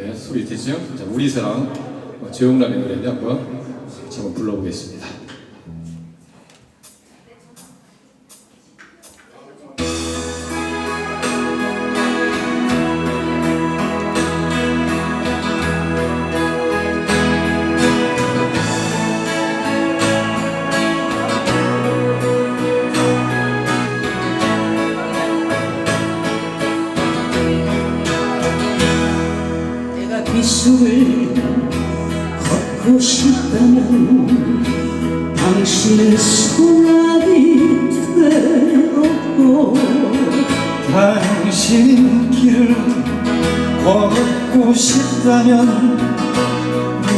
네, 소리? 자, 우리 사랑 어, 재용남의 노래인데 한번 같이 한번 불러보겠습니다. 걷고 싶다면 당신의 소나기 되었고 당신 길을 걷고 싶다면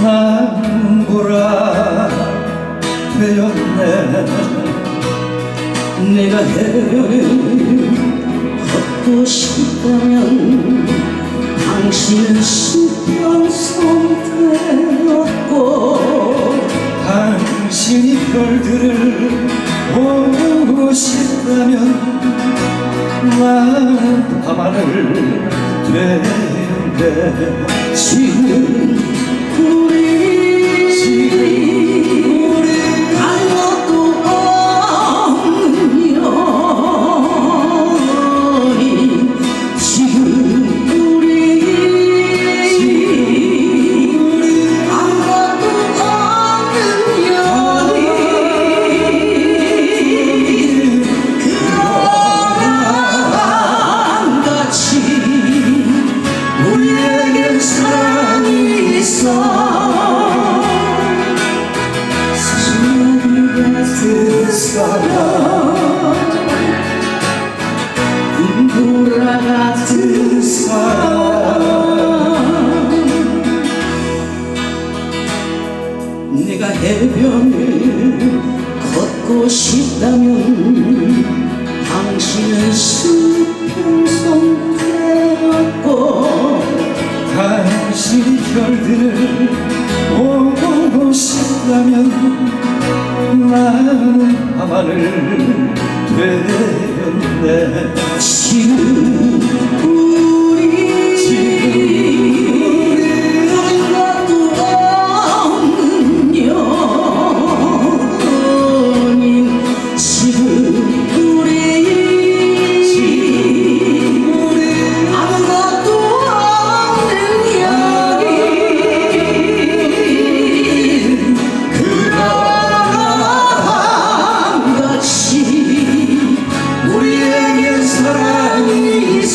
난 보라 되었네. 내가 해변을 걷고 싶다면 당신은 싶다면 난 밤하늘 지금 우리 사랑 눈보라 같은 사랑 내가 해변을 걷고 싶다면 당신은 수평선 밤하늘 되었네. 지금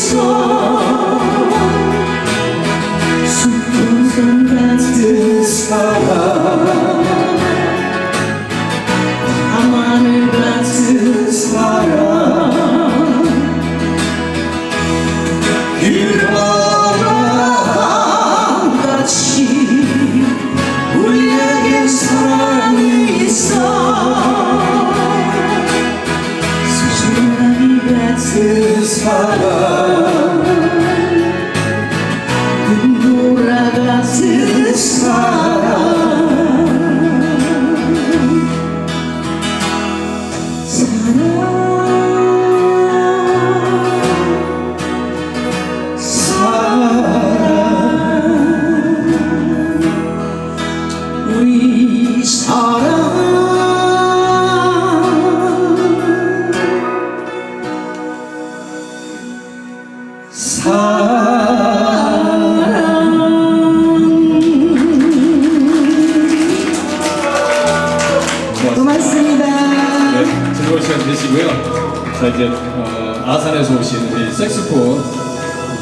있어 수평선 같은 사랑. 밤하늘 같은 사랑. 그런 밤같이 우리에게 사랑이 있어. 수수라기 같은 사랑 사랑 자 이제 어, 아산에서 오신 우리 색스폰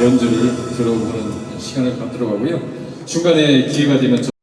연주를 들어보는 시간을 갖도록 하고요. 중간에 기회가 되면 저